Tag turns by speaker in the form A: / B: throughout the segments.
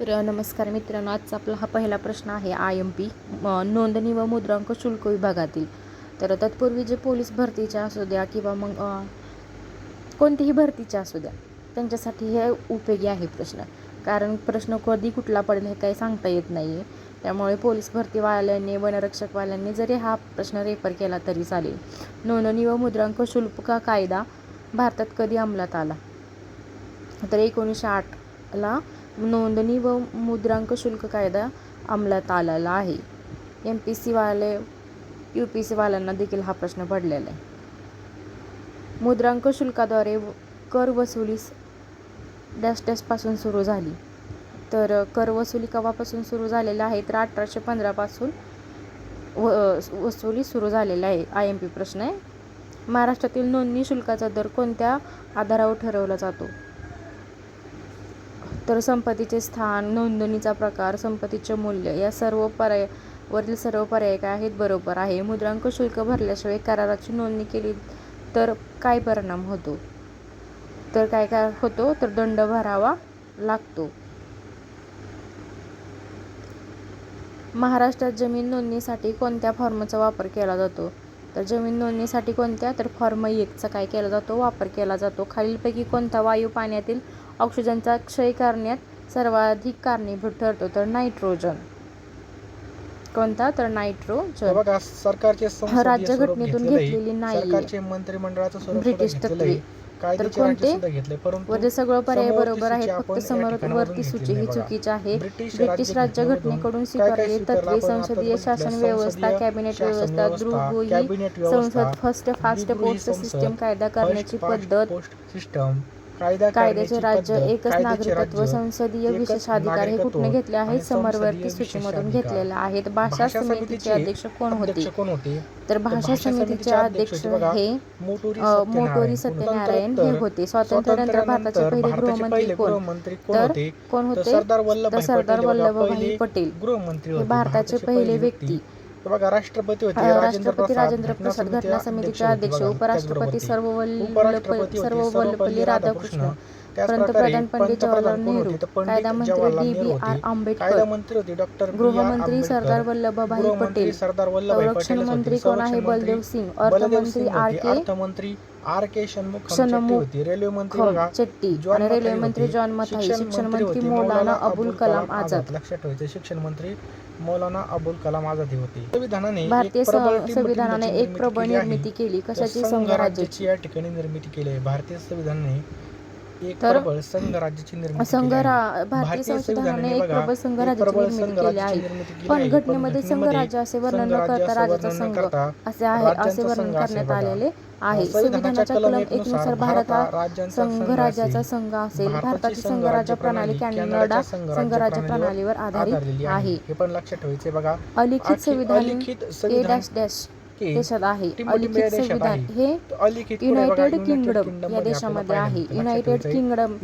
A: तर नमस्कार मित्रांनो. आजचा आपला हा पहिला प्रश्न आहे आय एम पी नोंदणी व मुद्रांक शुल्क विभागातील. तर तत्पूर्वी जे पोलीस भरतीच्या असू द्या किंवा मग कोणतीही भरतीच्या असू द्या त्यांच्यासाठी हे उपयोगी आहे प्रश्न. कारण प्रश्न कधी कुठला पडेल हे काही सांगता येत नाही आहे त्यामुळे पोलीस भरतीवाल्यांनी वनरक्षकवाल्यांनी जरी हा प्रश्न रेफर केला तरी चालेल. नोंदणी व मुद्रांक शुल्क का कायदा भारतात कधी अंमलात आला? तर एकोणीसशे आठला नोंदणी व मुद्रांक शुल्क कायदा अंमलात आलेला आहे. एम पी सीवाले यू पी सीवाल्यांना देखील हा प्रश्न पडलेला आहे. मुद्रांक शुल्काद्वारे कर वसुलीस डॅश डॅशपासून सुरू झाली. तर कर वसुली कवापासून सुरू झालेला आहे? तर अठराशे पंधरापासून व वसुली सुरू झालेला आहे. आय एम पी प्रश्न आहे. महाराष्ट्रातील नोंदणी शुल्काचा दर कोणत्या आधारावर ठरवला जातो? तर संपत्तीचे स्थान नोंदणीचा प्रकार संपत्तीचे मूल्य या सर्व पर्याय वरील सर्व पर्याय काय आहेत? बरोबर आहे. मुद्रांक शुल्क भरल्याशिवाय कराराची नोंदणी केली तर काय परिणाम होतो? तर काय काय होतो? तर दंड भरावा लागतो. महाराष्ट्रात जमीन नोंदणीसाठी कोणत्या फॉर्मचा वापर केला जातो? तर जमीन नोंदणीसाठी कोणत्या? तर फॉर्म एकचा काय केला जातो? वापर केला जातो. खालीलपैकी कोणता वायू पाण्यातील ऑक्सिजनचा क्षय करण्यात सर्वाधिक कारणीभूत ठरतो. तर नायट्रोजन. कोणता? तर नायट्रोजन.
B: बघा सरकारचे संसदीय
A: राज्यघटनेतून
B: स्वरूप घेतलेलं आहे.
A: घेतलेली नाहीये.
B: सरकारचे मंत्रिमंडळाचं स्वरूप
A: ब्रिटिश
B: सुद्धा घेतलेलं आहे. कायद्याचे
A: कोणते?
B: राज्य सुद्धा परंतु
A: सगळं पर्याय बरोबर आहेत. फक्त
B: या ठिकाणावरून
A: सूची
B: घेतलेली
A: ही
B: आहे बघा.
A: चुकीची आहे.
B: ब्रिटिश
A: ब्रिटिश राज्यघटनेकडून स्वीकारलेली तत्वे संसदीय शासन व्यवस्था कॅबिनेट व्यवस्था संसद फर्स्ट फास्ट पोस्ट सिस्टम कायदा करण्याची पद्धत.
B: सिस्टम.
A: कायद्याचे राज्य एकच नागरिकत्व संसदीय विशेषाधिकार हे कुठने घेतले आहेत? समरवर्ती सूचीमधून. घेतलेले आहेत? भाषा समितीचे अध्यक्ष कोण होते? तर भाषा समितीचे अध्यक्ष हे
B: मोटोरी
A: सत्यनारायण. हे होते. स्वातंत्र्यानंतर भारताचे पहिले गृहमंत्री कोण? तर
B: होते?
A: कोण होते?
B: सरदार वल्लभभाई पटेल गृहमंत्री
A: भारताचे पहिले व्यक्ती.
B: बघा राष्ट्रपती होते
A: राष्ट्रपती राजेंद्र प्रसाद घटना समितीचे अध्यक्ष उपराष्ट्रपती सर्ववल्लभपल्ली राधाकृष्ण. पंतप्रधान पंडित जवाहरलाल नेहरू. कायदा मंत्री डी बी आर. आंबेडकर. गृहमंत्री सरदार वल्लभभाई पटेल. संरक्षण मंत्री कोण आहे? बलदेव सिंग. अर्थमंत्री आर के
B: अर्थमंत्री आर के षण्मुख रेल्वे मंत्री
A: चेट्टी आणि रेल्वे मंत्री. जॉन मथाई. शिक्षण मंत्री मौलाना अबुल कलाम आझाद.
B: लक्षात ठेवायचे शिक्षण मंत्री मौलाना अबुल कलाम आझाद होते. संविधानाने
A: भारतीय संविधानाने एक प्रबळ. निर्मिती केली. कशाची?
B: संघ
A: संघराज्याची
B: राज्याची या ठिकाणी निर्मिती केली आहे. भारतीय संविधानाने एक प्रबळ निर्मिती
A: भारतीय संविधानाने एक प्रबळ संघ
B: एक
A: राज्याची
B: प्रबळ
A: निर्मिती केली आहे. पण. घटनेमध्ये संघ
B: घटनेमध्ये
A: राज्य असे वर्णन न
B: संघराज्य
A: करता
B: न
A: संघ असे आहे असे वर्णन करण्यात. आलेले आहे.
B: संविधानाच्या कलम एकनुसार
A: एकनुसार भारत हा
B: राज्यांचा
A: संघ
B: असेल. भारताची संघराज्य
A: संघराज्य प्रणाली कॅनडा
B: संघराज्य
A: संघराज्य
B: प्रणालीवर
A: आधारित आहे.
B: हे पण लक्षात ठेवायचे बघा.
A: अलिखित संविधान ए डॅश डॅश. देशात आहे. अलिखित संविधान. हे युनायटेड किंगडम या
B: मध्ये
A: देशामध्ये आहे. युनायटेड किंगडम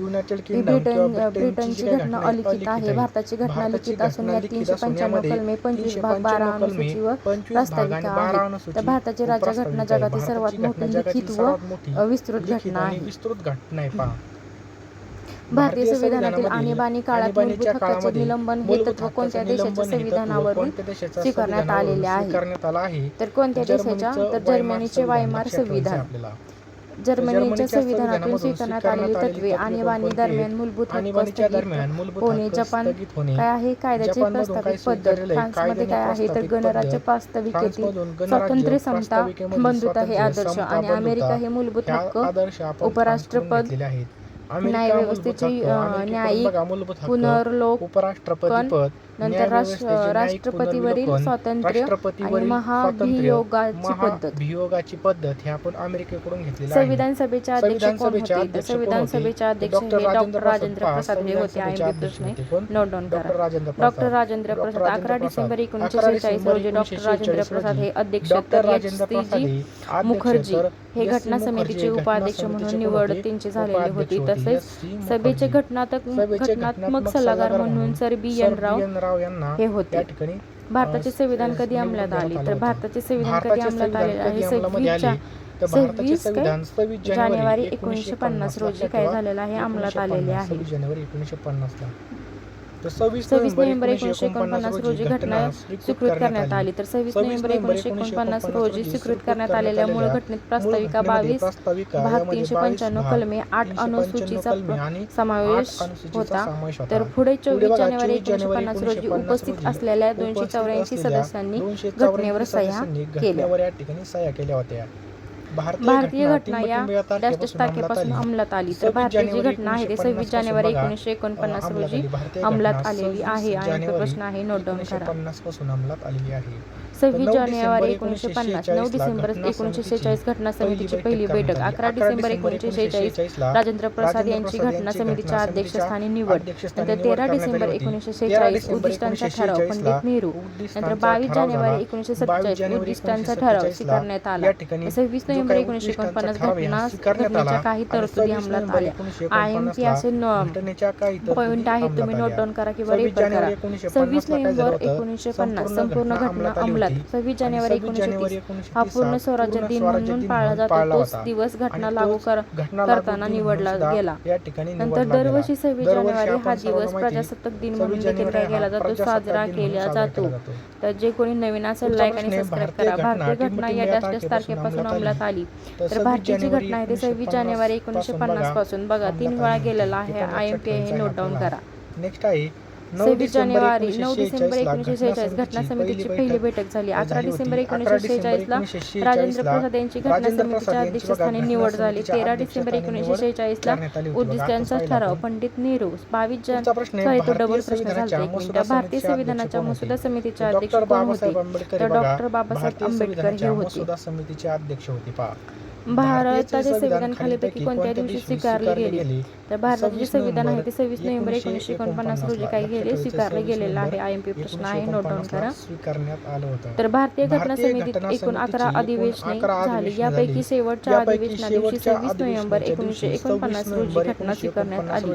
A: ब्रिटन ब्रिटनची घटना अलिखित आहे. भारताची घटना लिखित असून या तीनशे पंच्याण्णव कलमे पंचवीस भाग बारा अनुसूची व प्रास्ताविका आहे तर भारताची राज्यघटना. जगातील सर्वात मोठी लिखित व विस्तृत घटना आहे
B: पहा
A: भारतीय संविधानातील आणीबाणी काळात मूलभूत हक्काचे निलंबन हे तत्व कोणत्या देशाच्या संविधानावरून स्वीकारण्यात आलेले आहे? तर कोणत्या देशाच्या? तर जर्मनीचे वायमार संविधान. जर्मनीच्या संविधानातून स्वीकारण्यात आलेली तत्वे आणीबाणी
B: तत्वे
A: दरम्यान मूलभूत हक्क होणे जपान काय आहे? कायद्याची प्रस्तावित पद्धत? फ्रान्समध्ये काय आहे? तर गणराज्य
B: गणराज्य
A: स्वातंत्र्य समता बंधुता हे आदर्श आणि अमेरिका हे मूलभूत हक्क उपराष्ट्रपद, न्यायव्यवस्थेचे, न्यायिक
B: बघा मूलभूत हक्क,
A: पुनर्लोक
B: उपराष्ट्रपती पद.
A: नंतर राष्ट्र राष्ट्रपतीवरील स्वातंत्र्य आणि महाभियोगाची पद्धत
B: महाभियोगाची पद्धत हे आपण अमेरिकेकडून घेतलेली आहे
A: संविधान सभेचे अध्यक्ष कोण होते संविधान
B: कोण होते?
A: सभेचे अध्यक्ष
B: डॉक्टर
A: हे
B: राजेंद्र
A: डॉक्टर राजेंद्र
B: प्रसाद
A: हे होते आय एम प्रश्न? नोट डाऊन
B: डॉक्टर
A: करा
B: राजेंद्र प्रसाद
A: डॉक्टर राजेंद्र प्रसाद अकरा डिसेंबर. एकोणीसशे शेहेचाळीस रोजी डॉक्टर राजेंद्र
B: 1946
A: प्रसाद हे अध्यक्ष तर मुखर्जी हे. घटना समितीचे उपाध्यक्ष म्हणून निवड त्यांची? झालेली होती. तसेच. सभेचे. घटनात्मक घटनात्मक सल्लागार म्हणून सर बी एन राव
B: राव यांना
A: हे होते.
B: या ठिकाणी
A: भारताचे संविधान कधी अंमलात आले तर भारताचे संविधान कधी अंमलात आले? आहे सव्वीसच्या सव्वीस जानेवारी एकोणीसशे पन्नास रोजी काय झालेलं आहे? अंमलात आलेले आहे.
B: जानेवारी एकोणीसशे पन्नासला. सव्वीस
A: नोव्हेंबर एकोणीसशे एकोणपन्नास रोजी घटना स्वीकृत करण्यात आली. तर सव्वीस नोव्हेंबर एकोणीसशे एकोणपन्नास रोजी स्वीकृत करण्यात आलेल्या मूळ घटनेत प्रास्ताविका बावीस भाग म्हणजे तीनशे पंच्याण्णव कलमे आठ अनुसूचीचा समावेश होता. तर पुढे चोवीस जानेवारी एकोणीसशे पन्नास रोजी उपस्थित असलेल्या दोनशे चौऱ्याऐंशी सदस्यांनी घटनेवर सह्या केल्या.
B: ठिकाणी सह्या केल्या होत्या.
A: भारतीय घटना या डॅश
B: तारखेपासून अंमलात आली.
A: तर भारतीय जी घटना आहे ते सव्वीस जानेवारी एकोणीसशे एकोणपन्नास रोजी अंमलात आलेली आहे आणि प्रश्न आहे नोट डाऊन करा.
B: अंमलात आलेली आहे.
A: सव्वीस जानेवारी एकोणीसशे पन्नास. नऊ डिसेंबर एकोणीसशे शेहेचाळीस घटना समितीची पहिली बैठक. अकरा डिसेंबर एकोणीसशे शेहेचाळीस. राजेंद्र प्रसाद यांची घटना समितीच्या अध्यक्षस्थानी निवड. नंतर तेरा डिसेंबर एकोणीसशे शेहेचाळीस उद्दिष्टांचा ठराव. पंडित नेहरू. नंतर बावीस जानेवारी एकोणीसशे सत्तेचाळीस उद्दिष्टांचा ठराव स्वीकारण्यात आला. सव्वीस नोव्हेंबर एकोणीसशे एकोणपन्नास घटना घटनेच्या काही तरतुदी अंमलात आल्या आय एम पी असे पॉईंट आहेत तुम्ही नोट डाऊन करा किंवा रेफर करा सव्वीस नोव्हेंबर एकोणीसशे पन्नास
B: संपूर्ण घटना
A: अंमलात सव्वीस जानेवारी एकोणीसशे हा पूर्ण स्वराज्य दिन म्हणून पाळला जातो. तोच दिवस घटना लागू करताना निवडला गेला. नंतर दरवर्षी सव्वीस जानेवारी हा दिवस प्रजासत्ताक दिन म्हणून देखील काय केला जातो. साजरा केला जातो. तर जे कोणी नवीन असेल लाईक आणि सबस्क्राईब करा. भारतीय घटना या डॅश
B: तारखेपासून अंमलात
A: आली.
B: तर
A: भारतीय
B: जी
A: घटना आहे ते सव्वीस जानेवारी एकोणीसशे पन्नासपासून बघा. तीन वेळा गेलेला आहे. आय एम पी हे नोट डाऊन करा.
B: नेक्स्ट आहे
A: सव्वीस जानेवारी नऊ डिसेंबर एकोणीसशे सेहेचाळीस घटना समितीची पहिली बैठक. झाली. अकरा डिसेंबर एकोणीसशे
B: सेहेचाळीसला
A: राजेंद्र प्रसाद यांची घटना समितीच्या अध्यक्षस्थानी निवड झाली. तेरा डिसेंबर एकोणीसशे
B: सेहेचाळीसला
A: उद्दिष्टांचा ठराव पंडित नेहरू बावीस जानेवारी तो डबल प्रश्न झाला एक मिनिट. भारतीय संविधानाच्या मसुदा
B: समितीच्या
A: अध्यक्ष कोण होते? तर डॉक्टर बाबासाहेब आंबेडकर हे होते.
B: समितीचे अध्यक्ष होते पहा. भारताच्या
A: संविधान खालीपैकी कोणत्या दिवशी स्वीकारले गेले? तर भारताचे जे संविधान आहे ते सव्वीस नोव्हेंबर एकोणीसशे एकोणपन्नास रोजी काय गेले स्वीकारले गेलेलं आहे आय एम पी प्रश्न आहे नोट डाऊन करा. तर भारतीय घटना समितीत एकूण अकरा अधिवेशने झाली. यापैकी शेवटच्या अधिवेशना दिवशी सव्वीस नोव्हेंबर एकोणीसशे एकोणपन्नास रोजी घटना स्वीकारण्यात आली.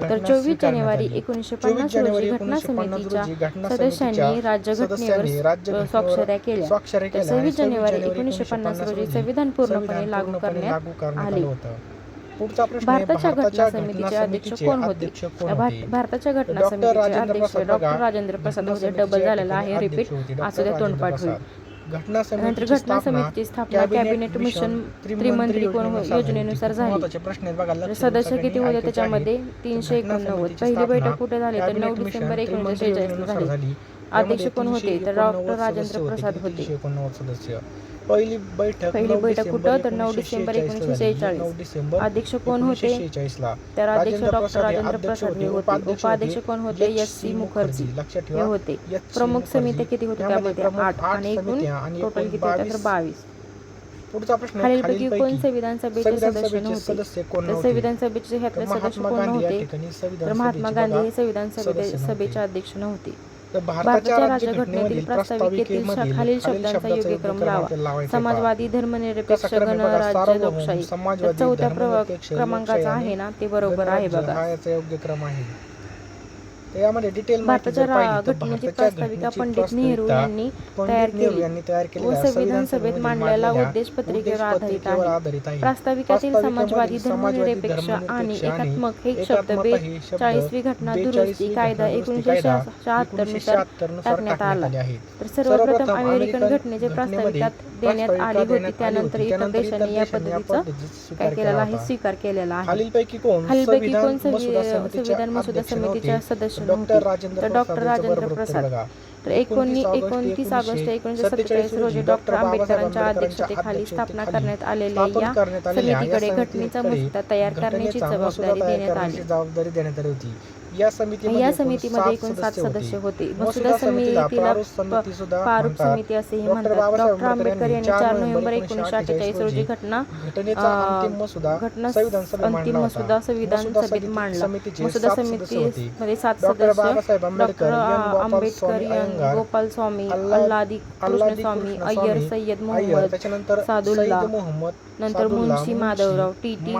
A: तर चोवीस जानेवारी एकोणीसशे पन्नास रोजी घटना समितीच्या सदस्यांनी राज्यघटनेवर स्वाक्षऱ्या केल्या. तर सव्वीस जानेवारी एकोणीसशे पन्नास रोजी संविधान पूर्णपणे लागू करण्यात आले. भारताच्या घटना समितीचे अध्यक्ष कोण होते? भारताच्या घटना समितीचे अध्यक्ष डॉक्टर राजेंद्र प्रसाद होते डबल झालेला आहे. रिपीट असू द्या तोंडपाठ होईल.
B: घटना
A: घटना समितीची स्थापना कॅबिनेट मिशन त्रिमंत्री कोण हो- योजनेनुसार झाली. सदस्य किती होते त्याच्यामध्ये? तीनशे एकोणनव्वद. पहिली बैठक कुठे झाली? तर नऊ डिसेंबर एकोणीसशे शेहेचाळीस झाली. अध्यक्ष कोण होते? तर डॉक्टर राजेंद्र प्रसाद होते.
B: पहिली बैठक
A: पहिली बैठक कुठं? तर
B: नऊ
A: डिसेंबर
B: एकोणीसशे सेहेचाळीस
A: अध्यक्ष कोण होते? तर अध्यक्ष डॉक्टर राजेंद्र प्रसाद हे
B: होते. उपाध्यक्ष
A: कोण होते? S C Mukherjee. हे होते. प्रमुख समित्या किती होत्या त्यामध्ये? आठ आणि एकूण टोटल किती होत्या? तर बावीस.
B: पुढचा प्रश्न
A: कोण संविधान सभेचे सदस्य नव्हते तर संविधान सभेचे ह्यातले सदस्य कोण
B: होते
A: तर महात्मा गांधी हे संविधान सभेचे अध्यक्ष नव्हते. भारताच्या राज्यघटनेतील
B: प्रस्तावित
A: खालील शब्दांचा योग्य क्रम लावा. समाजवादी धर्मनिरपेक्ष गणराज्य लोकशाही चौथ्या क्रमांकाचा आहे ना ते बरोबर आहे बघा.
B: योग्य क्रम आहे. यामध्ये डिटेल
A: भारताच्या पंडित नेहरू यांनी तयार केली
B: यांनी तयार केली.
A: संविधान सभेत मांडलेला उद्देश पत्रिकेवर आधारित आहे. प्रास्ताविकातील समाजवादी धर्मनिरपेक्ष आणि एकात्मक हे शब्द बेचाळीसवी घटना दुरुस्ती कायदा एकोणीसशे
B: शहात्तरनुसार
A: टाकण्यात आला तर सर्वप्रथम अमेरिकन घटनेचे प्रास्ताविकात देण्यात आले होते. त्यानंतर इतर देशांनी या पद्धतीचा काय केलेला आहे? स्वीकार केलेला आहे.
B: खालीलपैकी कोण?
A: संविधान मसुदा समितीच्या सदस्य
B: होती
A: तर डॉक्टर राजेंद्र प्रसाद. तर एकोणी एकोणतीस ऑगस्ट एकोणीसशे सत्तेचाळीस रोजी डॉक्टर आंबेडकरांच्या अध्यक्षतेखाली स्थापना करण्यात आलेल्या या समितीकडे घटनेचा मुसदा तयार करण्याची जबाबदारी देण्यात आली
B: होती. या समितीमध्ये
A: या समितीमध्ये एकूण सात सदस्य होते.
B: मसुदा समितीला
A: पारूप समिती असेही म्हणतात. डॉक्टर आंबेडकर यांनी चार नोव्हेंबर एकोणीसशे अठ्ठेचाळीस रोजी घटना घटना अंतिम मसुदा संविधान सभेत मांडला मसुदा समितीमध्ये सात सदस्य डॉक्टर आंबेडकर गोपाल स्वामी अल्लादी कृष्णस्वामी अय्यर सय्यद मोहम्मद सादुल्ला नंतर मुन्शी माधवराव
B: टी टी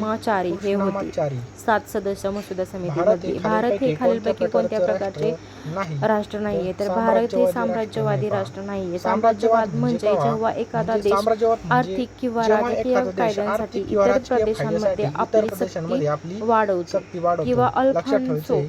A: माचारी हे होते. सात सदस्य मसुदा समिती
B: हे
A: भारत हे
B: खालीलपैकी
A: कोणत्या प्रकारचे
B: राष्ट्र नाही.
A: राष्ट्र नाहीये? तर भारत हे
B: साम्राज्यवादी राष्ट्र
A: नाहीये.
B: साम्राज्यवाद
A: म्हणजे
B: केव्हा?
A: जेव्हा एखादा
B: म्हणजे
A: देश
B: म्हणजे
A: आर्थिक किंवा राजकीय कायद्यांसाठी इतर प्रदेशांमध्ये आपली
B: शक्ती वाढवतो
A: किंवा अल्फान्सो.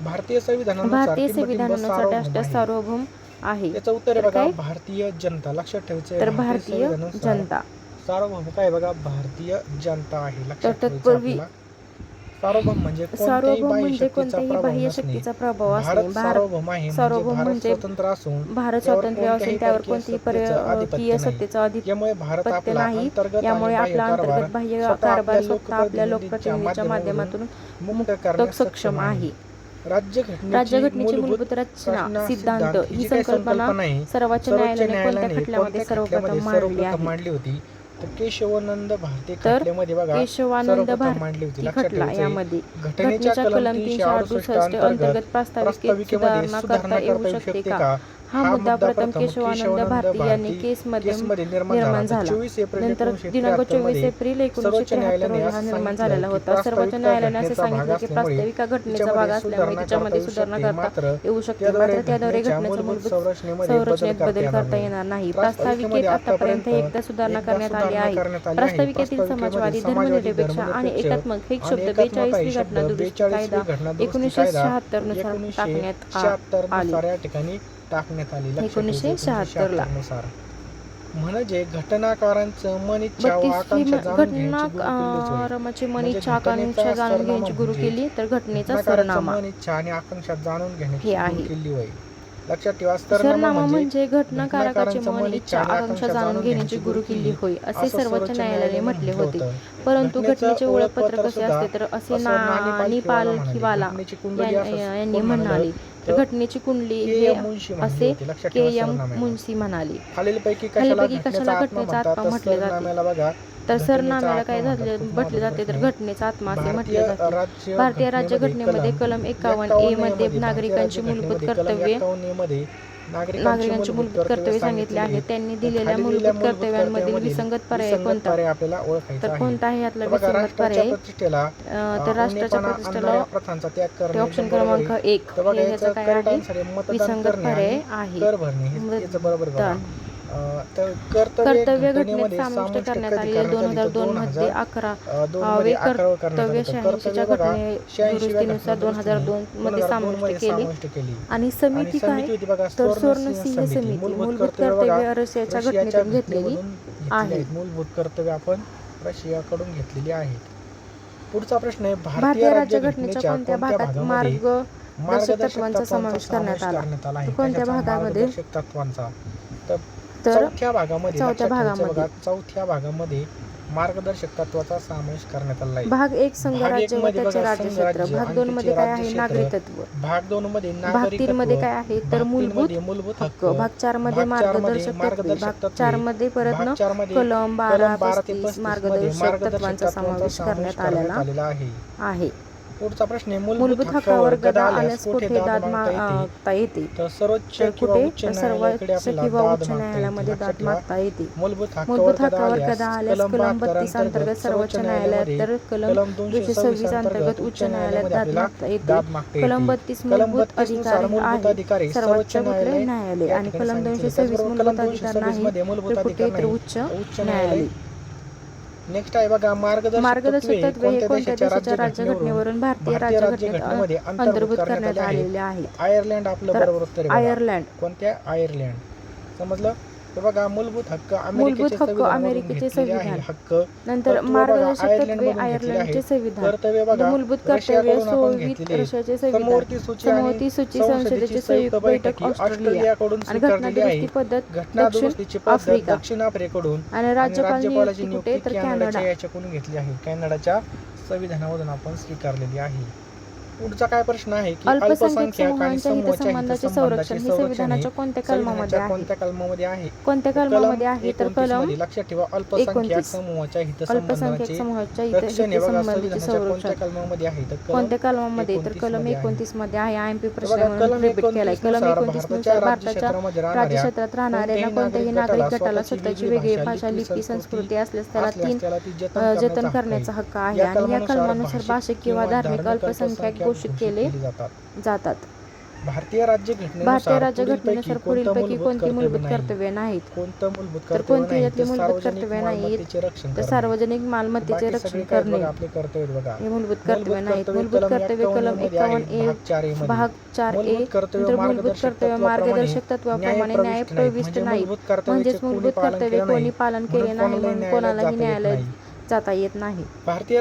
B: भारतीय संविधानानुसार
A: भारतीय संविधानानुसार
B: सार्वभौम
A: राष्ट्र
B: आहे.
A: सार्वभौम आहे.
B: त्याचं उत्तर बघा? भारतीय जनता. लक्षात ठेवायचं
A: तर भारतीय जनता.
B: सार्वभौम काय बघा भारतीय जनता आहे. लक्षात ठेवायचं. सार्वभौम म्हणजे कोणत्याही
A: सार्वभौम
B: बाह्य
A: म्हणजे
B: शक्तीचा
A: कोणत्याही
B: प्रभाव
A: बाह्य. शक्तीचा प्रभाव असणे
B: भारत सार्वभौम म्हणजे
A: म्हणजे
B: स्वतंत्र असून
A: भारत स्वातंत्र्य असून त्यावर कोणतीही परकीय. सत्तेचा अधिपत्य नाही. यामुळे आपला
B: बाह्य
A: अंतर्गत
B: कारभार
A: बाह्य कारभार
B: आपल्या
A: स्वतः आपल्या
B: लोकप्रतिनिधींच्या माध्यमातून मुक्त
A: सक्षम आहे
B: राज्यघटनेची मूलभूत
A: रचना सिद्धांत
B: ही
A: संकल्पना सर्वोच्च न्यायालयाने कोणत्या खटल्यामध्ये सर्वप्रथम मांडली
B: होती केशवानंद भारती
A: तर
B: खटल्यामध्ये बघा
A: केशवानंद
B: सर्वप्रथम मांडली होती.
A: भारती
B: लक्षात
A: खटला
B: ठेवायचं आहे.
A: यामध्ये.
B: घटनेच्या
A: कलम तीनशे अडुसष्ट
B: अंतर्गत
A: प्रास्ताविकेत
B: प्रास्ताविकेमध्ये
A: सुधारणा करता येऊ शकते का? हा मुद्दा प्रथम केशवानंद भारती यांनी केसमध्ये
B: निर्माण झाला.
A: नंतर दिनांक चोवीस एप्रिल एकोणीसशे त्र्याहत्तर रोजी हा निर्माण झालेला होता. सर्वोच्च न्यायालयाने असे सांगितले की प्रास्ताविका घटनेचा भाग असल्यामुळे त्याच्यामध्ये
B: करता
A: सुधारणा करता. येऊ शकते. मात्र त्याद्वारे
B: घटनेच्या
A: घटनेचा
B: मूलभूत
A: संरचनेत
B: बदल
A: करता
B: येणार
A: नाही. प्रास्ताविकेत आतापर्यंत एकदा सुधारणा करण्यात आली आहे. प्रास्ताविकेतील समाजवादी धर्मनिरपेक्ष आणि एकात्मक हे शब्द बेचाळीसवी
B: शब्द
A: घटना दुरुस्ती
B: 42वी
A: कायदा एकोणीसशे
B: शहात्तरनुसार
A: टाकण्यात आली
B: टाकण्यात आली.
A: एकोणीसशे शहात्तर ला.
B: नुसार म्हणजे घटनाकारांचं मन इच्छा व
A: बत्तीसवी
B: आकांक्षा जाणून
A: घटना
B: घ्यायची गुरु केलीच होय.
A: रमाची
B: म्हणजे
A: मनीच्या आकांक्षा जाणून
B: सरनामा
A: गुरु केली तर घटनेचा
B: घटनाकारांचं
A: सरनामा.
B: आणि आकांक्षा जाणून घेण्याची गुरु. केली होय. लक्षात ठेवा सरनामा म्हणजे
A: म्हणजे घटनाकाराचे
B: घटनाकारांचं
A: मन इच्छा आकांक्षा जाणून घेण्याची गुरु केली होय असे सर्वोच्च न्यायालयाने म्हटले होते. परंतु
B: घटनेचं
A: ओळखपत्र कसे असते तर असे
B: नाणी पालखीवाला
A: यांनी
B: म्हणालं?
A: घटनेची कुंडली हे
B: मुन्शी
A: असे के. एम. मुन्सी म्हणाले.
B: खालीलपैकी कशाला घटनेचा आत्मा
A: म्हटले जाते? तर सरनाम्याला काय झाले. म्हटले जाते तर
B: आहे.
A: घटनेचा आत्मा असे म्हटले जाते. भारतीय राज्य
B: घटनेमध्ये
A: घटनेमध्ये कलम एकावन्न ए मध्ये नागरिकांची मूलभूत कर्तव्ये नागरिकांची मूलभूत कर्तव्ये सांगितले आहेत. त्यांनी दिलेल्या मूलभूत कर्तव्यांमधील विसंगत पर्याय कोणता तर
B: आहे.
A: कोणता आहे यातला विसंगत पर्याय तर राष्ट्राच्या प्रतिष्ठेला ते ऑप्शन क्रमांक
B: आहे.
A: एक. हे
B: याचं
A: काय आहे?
B: आहे.
A: विसंगत पर्याय आहे
B: आहे कर्तव्य
A: घटनेत समाविष्ट करण्यात
B: कधी
A: आलेले
B: करण्यात
A: दोन? हजार दोन
B: 2000,
A: मध्ये अकरा. वे कर्तव्य शहाऐंशीच्या घटने
B: 86 व्या
A: दुरुस्तीनुसार दोन हजार दोन मध्ये
B: 2002 समाविष्टमध्ये
A: केली. आणि समिती काय? तर
B: स्वर्ण
A: स्वर्णसिंह
B: सिंह
A: समिती. मूलभूत
B: कर्तव्य
A: रशियाच्या घटनेतून घेतलेली आहे.
B: मूलभूत कर्तव्य आपण रशियाकडून घेतलेली आहेत. पुढचा प्रश्न आहे
A: भारतीय राज्य घटनेच्या
B: घटनेच्या
A: कोणत्या भागात मार्ग
B: मार्गदर्शक
A: तत्वांचा समावेश करण्यात आला?
B: आहे.
A: कोणत्या? भागामध्ये?
B: तत्वांचा. तर
A: तर
B: चौथ्या भागामध्ये
A: चौथ्या
B: लक्षात ठेवायचं
A: भागामध्ये.
B: बघा, चौथ्या भागामध्ये मार्गदर्शक तत्वाचा समावेश करण्यात आला आहे.
A: भाग एक संघ
B: भाग
A: राज्य व त्याचे
B: बघा,
A: राज्यक्षेत्र
B: संघराज्य
A: भाग
B: आणि
A: दोन मध्ये
B: त्याचे
A: काय आहे?
B: राज्यक्षेत्र.
A: नागरिकत्व.
B: भाग दोन मध्ये
A: भाग तीन मध्ये काय आहे? तर मूलभूत
B: मूलभूत
A: हक्क. भाग चारमध्ये
B: भाग चारमध्ये
A: मार्गदर्शक तत्वे
B: मार्गदर्शक
A: भाग चारमध्ये परत न कलम बारा
B: पस्तीसमध्ये
A: मार्गदर्शक
B: मार्गदर्शक
A: तत्वांचा समावेश करण्यात आलेला
B: आलेला आहे.
A: आहे.
B: पुढचा प्रश्न आहे
A: मूलभूत हक्कावर गदा आल्यास
B: कुठे
A: दाद
B: मागता येते तर सर्वोच्च
A: कुठे सर्वोच्च किंवा उच्च न्यायालयामध्ये. दाद. मागता येते
B: मूलभूत हक्कावर गदा आल्यास
A: कलम बत्तीस अंतर्गत सर्वोच्च न्यायालयात तर कलम दोनशे सव्वीस अंतर्गत उच्च न्यायालयात दाद मागता येते कलम. बत्तीस मूलभूत
B: 32 नुसार
A: अधिकारी आहे सर्वोच्च कुठले
B: न्यायालय
A: आणि कलम दोनशे. सव्वीस मूलभूत अधिकार
B: 226
A: नाही तर कुठे तर. उच्च न्यायालय
B: नेक्स्ट आहे बघा मार्गदर्शक
A: मार्गदर्शक
B: तत्वे
A: हे कोणत्या देशाच्या
B: राज्यघटनेवरून?
A: भारतीय
B: राज्यघटनेमध्ये
A: अंतर्भूत करण्यात
B: आहे.
A: आलेले आहेत.
B: आयर्लंड आपलं बरोबर उत्तर आहे.
A: आयर्लंड
B: कोणत्या? आयर्लंड समजलं? तर बघा मूलभूत हक्क
A: मूलभूत
B: अमेरिकेचे
A: हक्क अमेरिकेचे. संविधान.
B: हक्क
A: नंतर मार्गदर्शक तत्वे आयर्लंडचे. संविधान
B: बघा
A: मूलभूत कर्तव्य
B: घेतलेले.
A: रशियाचे संविधान
B: सूची संसदेची
A: संयुक्त बैठक ऑस्ट्रेलिया
B: ऑस्ट्रेलियाकडून
A: आणि घटना
B: स्वीकारलेली आहे
A: दुरुस्ती पद्धत दक्षिण आफ्रिका.
B: दक्षिण आफ्रिकेकडून
A: आणि राज्यपाल
B: राज्यपालाची
A: नियुक्ती तर
B: कॅनडाच्या
A: कॅनडा
B: याच्याकडून घेतली आहे कॅनडाच्या संविधानामधून आपण स्वीकारलेली आहे पुढचा काय प्रश्न आहे की
A: अल्पसंख्याक
B: आणि
A: हितसंबंधाचे संरक्षण हे संविधानाच्या कोणत्या कलमामध्ये
B: कोणत्या कलमामध्ये आहे?
A: कोणत्या
B: तर
A: कलमामध्ये आहे? तर
B: 29
A: कलम
B: लक्षात ठेवा अल्पसंख्याक
A: 29.
B: समूहाच्या हितसंबंधाचे
A: समूहाच्या हितसंबंधीचे संरक्षण.
B: कलमामध्ये आहे? तर
A: कोणत्या कलमामध्ये? तर
B: 29
A: कलम.
B: एकोणतीसमध्ये आहे.
A: आय एम पी
B: तर
A: प्रश्न रिपीट केलाय.
B: 29
A: कलम एकोणतीस
B: भारताच्या
A: नुसार भारताच्या
B: राज्यक्षेत्रामध्ये राहणाऱ्या
A: राज्यक्षेत्रात राहणाऱ्यांना
B: कोणत्याही नागरिक गटाला स्वतःची वेगळी भाषा, लिपी, संस्कृती
A: असल्यास त्याला तीन
B: जतन करण्याचा हक्क आहे.
A: आणि या
B: कलमानुसार भाषिक
A: किंवा धार्मिक अल्पसंख्याक घोषित केले
B: जातात भारतीय राज्यघटनेनुसार पुढीलपैकी
A: पुढीलपैकी कोणती मूलभूत? कर्तव्ये नाहीत तर
B: कर्तव्य
A: कोणती यातली
B: तर
A: मूलभूत कर्तव्ये नाहीत? तर. सार्वजनिक मालमत्तेचे रक्षण करणे हे मूलभूत कर्तव्य नाहीत मूलभूत
B: कलम
A: कर्तव्य
B: 51
A: कलम एकावन्न ए
B: भाग चार ए
A: ए
B: मूलभूत कर्तव्य मार्गदर्शक तत्वाप्रमाणे
A: मार्गदर्शक तत्वाप्रमाणे
B: न्याय
A: न्याय
B: प्रविष्ट
A: प्रविष्ट
B: नाहीत.
A: नाही
B: म्हणजे
A: म्हणजेच मूलभूत कर्तव्य कोणी. पालन केले नाही म्हणून कोणालाही
B: नाही.
A: जाता येत नाही.
B: भारतीय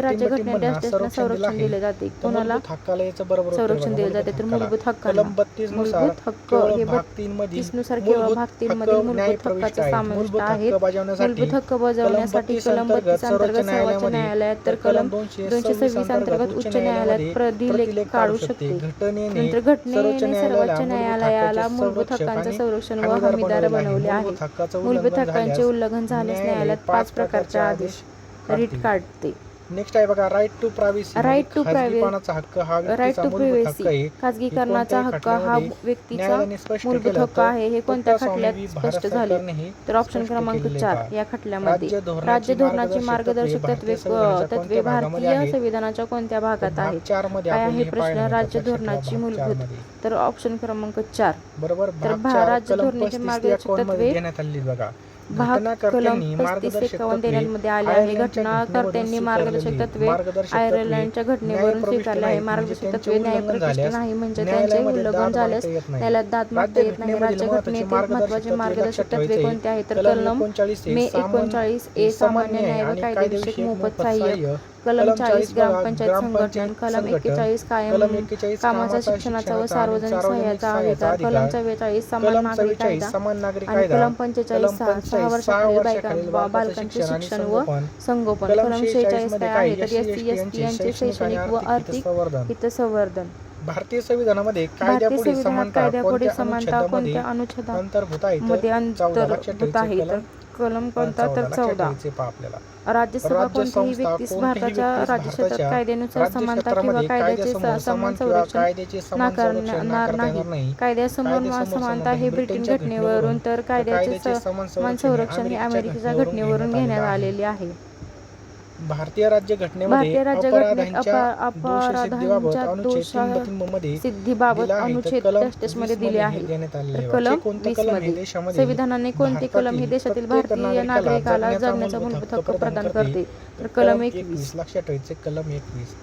B: टिंबटिंबांना
A: राष्ट्रांना संरक्षण
B: दिले आहे.
A: जाते. कोणाला?
B: हक्काला
A: संरक्षण दिले जाते तर
B: हक्काला.
A: मूलभूत
B: बत्तीसनुसार
A: मूलभूत हक्क हे
B: मध्ये
A: तीसनुसार केवळ
B: मूलभूत
A: भाग तीन मध्ये मूलभूत हक्काचे. समाविष्ट
B: मूलभूत
A: आहेत.
B: हक्क बजावण्यासाठी
A: मूलभूत हक्क बजावण्यासाठी
B: बत्तीस
A: कलम बत्तीस अंतर्गत
B: सर्वोच्च
A: न्यायालयात तर कलम
B: दोनशे सव्वीस
A: अंतर्गत उच्च न्यायालयात प्रतिलेख काढू शकते. नंतर घटनेने सर्वोच्च न्यायालयाला मूलभूत हक्कांचं संरक्षण व
B: हमीदार
A: बनवले आहे.
B: मूलभूत हक्काचं उल्लंघन झाल्यास
A: न्यायालयात पाच प्रकारचे आदेश रिट काढते
B: नेक्स्ट आहे बघा right to privacy
A: Right to privacy.
B: हक्क हा
A: राईट टू खाजगीकरणाचा
B: कोणत्याही
A: हक्क हा व्यक्तीचा मूलभूत हक्क आहे. हे कोणत्या खटल्यात स्पष्ट झाले? तर ऑप्शन क्रमांक चार. या खटल्यामध्ये.
B: राज्य धोरणाची मार्गदर्शक तत्वे
A: तत्वे
B: भारतीय संविधानाच्या कोणत्या
A: भागात
B: भाग
A: आहेत? काय आहे प्रश्न? राज्य धोरणाची मूलभूत. तर ऑप्शन क्रमांक चार.
B: बरोबर
A: तर राज्य धोरणाचे
B: 35
A: मार्गदर्शक तत्वे भाग कलम पस्तीस
B: मार्गदर्शक
A: एकावन्न देण्यामध्ये आले आहे. घटनाकर्त्यांनी मार्गदर्शक. तत्वे आयर्लंडच्या घटनेवरून स्वीकारले आहे. मार्गदर्शक तत्वे
B: झाल्यास
A: नाही. म्हणजे त्यांचे उल्लंघन झाल्यास. त्याला दाद मागता येत नाही. राज्यघटनेतील
B: महत्त्वाची
A: महत्त्वाचे
B: मार्गदर्शक तत्वे
A: कोणते आहेत तर
B: कलम
A: कलम
B: 39
A: मे एकोणचाळीस ए सामान्य न्याय. व
B: आणि
A: कायदेविषयक
B: कायदेविषयक
A: मोफत सहाय्य कलम चाळीस
B: 40 बघा,
A: ग्रामपंचायत संघटन कलम
B: संघटन,
A: एक्केचाळीस कायम
B: कलम 41
A: कामाचा शिक्षणाचा व सार्वजनिक सहाय्याचा अधिकार कलम चव्वेचाळीस समान नागरी
B: 44
A: कायदा आणि कलम पंचेचाळीस सहा सहा
B: 45
A: वर्षाखालील बायका
B: बालकाचं शिक्षण
A: व
B: संगोपन. कलम
A: कलम
B: 46 शेहेचाळीसमध्ये
A: काय? आहे तर एस सी एस टी यांचे शैक्षणिक व आर्थिक
B: संवर्धन
A: हितसंवर्धन.
B: भारतीय संविधानामध्ये
A: भारतीय
B: कायद्यापुढे समानता कोणत्या अनुच्छेदामध्ये अंतर्भूत आहे? कलम
A: कोणता तर चौदा. राज्यसभा
B: संस्था
A: व्यक्तीस भारताच्या राज्यक्षेत्रात कायद्यानुसार समानता किंवा कायद्याचे समान संरक्षण नाकारणार
B: नाही.
A: कायद्यासमोर समानता हे ब्रिटन
B: ब्रिटनच्या
A: घटनेवरून तर कायद्याचे
B: समान संरक्षण हे अमेरिकेच्या
A: घटनेवरून घेण्यात. आलेले आहे.
B: भारतीय
A: भारतीय राज्यघटनेत
B: अपराधांच्या
A: अप-
B: दोषसिद्धीबाबत
A: अपराधांच्या
B: अनुच्छेद
A: दोषा-
B: 332 मध्ये
A: सिद्धीबाबत अनुच्छेद टेस्टेस मध्ये
B: 20
A: दिले आहे. तर. कलम
B: वीसमध्ये
A: संविधानाने कोणते कलम हे देशातील भारतीय
B: नागरिकाला जगण्याचा मूलभूत हक्क
A: प्रदान
B: करते. तर
A: कलम
B: एकवीस. लक्षात ठेवायचे कलम एकवीस.